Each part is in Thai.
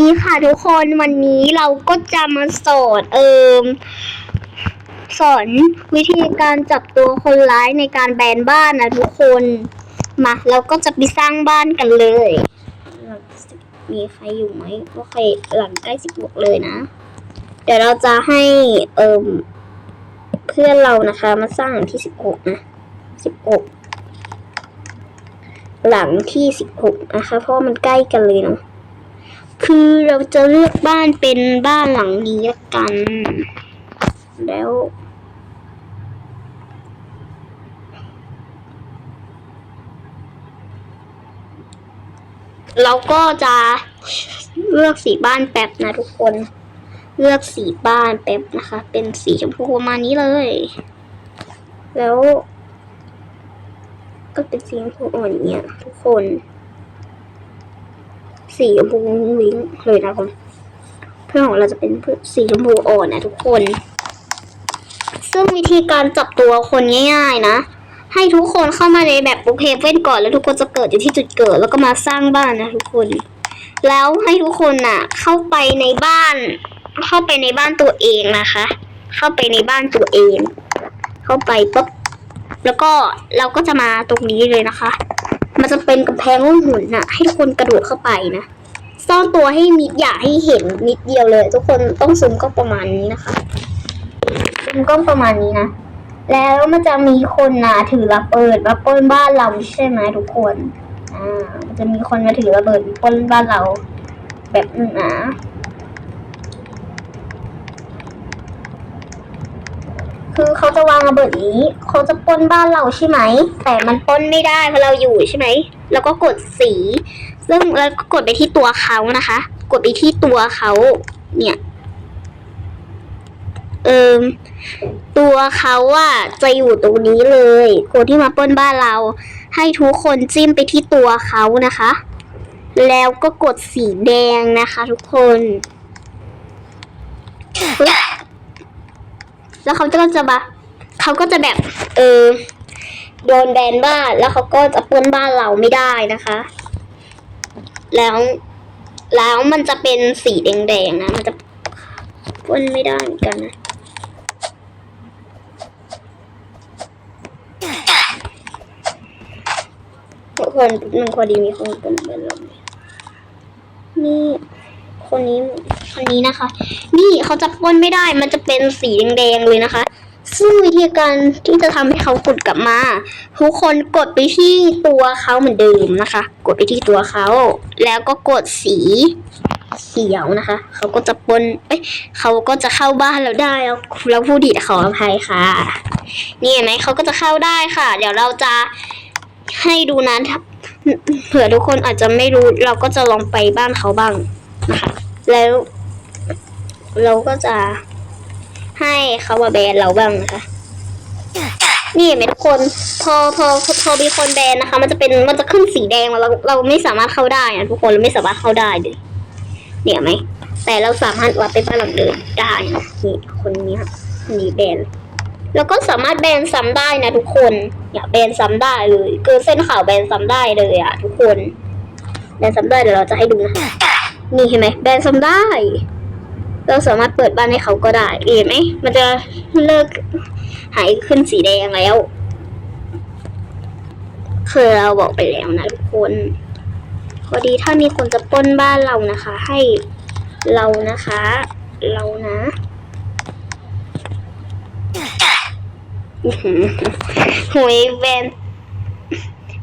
ดีค่ะทุกคนวันนี้เราก็จะมาสอนเอิมสอนวิธีการจับตัวคนร้ายในการแบนบ้านนะทุกคนมาเราก็จะไปสร้างบ้านกันเลย มีใครอยู่ไหมก็ใครหลังใกล้สิบวกเลยนะ เดี๋ยวเราจะให้เอิมเพื่อนเรานะคะ มาสร้างที่สิบหกนะสิบหกหลังที่สิบหกนะคะ เพราะมันใกล้กันเลยเนาะ คือเราจะเลือกบ้านเป็นบ้านหลังนี้ละกัน แล้ว เราก็จะเลือกสีบ้านแป๊บนะทุกคน เลือกสีบ้านแป๊บนะคะ เป็นสีชมพูประมาณนี้เลย แล้ว ก็เป็นสีชมพูอ่อนเนี่ยทุกคน สีชมพูวิ้งเลยนะคุณเพื่อนของเราจะเป็นสีชมพูอ่อนนะทุกคน ซึ่งวิธีการจับตัวคนง่ายๆนะ ให้ทุกคนเข้ามาในแบบบุกเฮเว่นก่อนแล้วทุกคนจะเกิดอยู่ที่จุดเกิด แล้วก็มาสร้างบ้านนะทุกคน แล้วให้ทุกคนน่ะ เข้าไปในบ้าน เข้าไปในบ้านตัวเองนะคะ เข้าไปในบ้านตัวเอง เข้าไปปุ๊บแล้วก็เราก็จะมาตรงนี้เลยนะคะ มันจะเป็นกำแพงรุ่นหุ่นน่ะให้ทุกคนกระโดดเข้าไปนะซ่อนตัวให้มิดอย่าให้เห็นนิดเดียวเลย ทุกคนต้องซูมกล้องประมาณนี้นะคะซูมกล้องประมาณนี้นะแล้วมันจะมีคนนะถือระเบิดมาปล้นบ้านเราใช่ไหมทุกคนอ่ามันจะมีคนมาถือระเบิดปล้นบ้านเรา แบบนึงนะ คือเขาจะวางระเบิดนี้เขาจะปล้นบ้านเราใช่ไหม แต่มันปล้นไม่ได้เพราะเราอยู่ใช่ไหม แล้วก็กดสี ซึ่งแล้วก็กดไปที่ตัวเขานะคะ กดไปที่ตัวเขา เนี่ย เอิมตัวเขาอะจะอยู่ตรงนี้เลยคนที่มาปล้นบ้านเรา ให้ทุกคนจิ้มไปที่ตัวเขานะคะ แล้วก็กดสีแดงนะคะ ทุกคน แล้วเขาก็จะมาเขาก็จะแบบ เออโดนแบนบ้านแล้วเขาก็จะปล้นบ้านเราไม่ได้นะคะ แล้วแล้วมันจะเป็นสีแดงๆนะ มันจะปล้นไม่ได้เหมือนกันนะทุกคนหนึ่งพอดีมีคนเป็นเป็นลมนี่ คนนี้คนนี้นะคะ นี่เขาจะป้นไม่ได้มันจะเป็นสีแดงๆเลยนะคะ ซึ่งวิธีการที่จะทำให้เขากดกลับมา ทุกคนกดไปที่ตัวเขาเหมือนเดิมนะคะ กดไปที่ตัวเขา แล้วก็กดสีเขียวนะคะ เขาก็จะปนเอ้ยเขาก็จะเข้าบ้านเราได้แล้วเราผู้ดีขออภัยค่ะ นี่เห็นไหมเขาก็จะเข้าได้ค่ะ เดี๋ยวเราจะให้ดูนะถ้าเผื่อทุกคนอาจจะไม่รู้ เราก็จะลองไปบ้านเขาบ้าง นะคะแล้ว เราก็จะให้เขามาแบนเราบ้างนะคะ นี่เห็นไหมทุกคน พอพอพอมีคนแบนนะคะ มันจะเป็นมันจะขึ้นสีแดงมาเราเราไม่สามารถเข้าได้นะทุกคนเราไม่สามารถเข้าได้เลยเนี่ยไหมแต่เราสามารถวัดไปบ้านหลังเดิมได้นี่คนนี้ค่ะนนี้แบนแล้วก็สามารถแบนซ้ำได้นะทุกคนเนี่ยแบนซ้ำได้เลยเกินเส้นขาวแบนซ้ำได้เลยอะ ทุกคนแบนซ้ำได้เดี๋ยวเราจะให้ดูนะคะ นี่เห็นไหมแบนซ้ำได้ เราสามารถเปิดบ้านให้เขาก็ได้เห็นไหมมันจะเลิกหายขึ้นสีแดงแล้วคือเราบอกไปแล้วนะทุกคนพอดีถ้ามีคนจะป้นบ้านเรานะคะ ให้เรานะคะ เรานะหวยแบน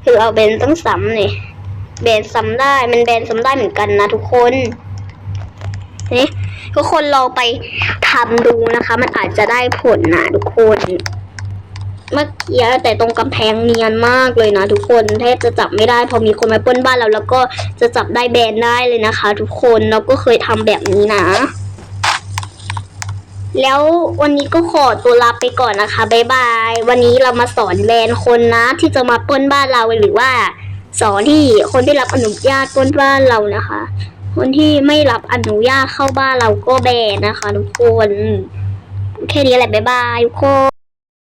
คือเอาแบนต้องซ้ำเลย แบนซ้ำได้มันแบนซ้ำได้เหมือนกันนะทุกคนนี่ทุกคนลองไปทำดูนะคะ มันอาจจะได้ผลนะทุกคน เมื่อกี้แต่ตรงกำแพงเนียนมากเลยนะทุกคนแทบจะจับไม่ได้พอมีคนมาป้นบ้านเราแล้วก็จะจับได้แบนได้เลยนะคะ ทุกคนเราก็เคยทำแบบนี้นะ แล้ววันนี้ก็ขอตัวลาไปก่อนนะคะบ๊ายบาย วันนี้เรามาสอนแบนคนนะ ที่จะมาป้นบ้านเราหรือว่า สอนที่คนที่รับอนุญาตปล้นบ้านเรานะคะ คนที่ไม่รับอนุญาตเข้าบ้านเราก็แบนนะคะ ทุกคน แค่นี้แหละบ๊ายบายทุกคน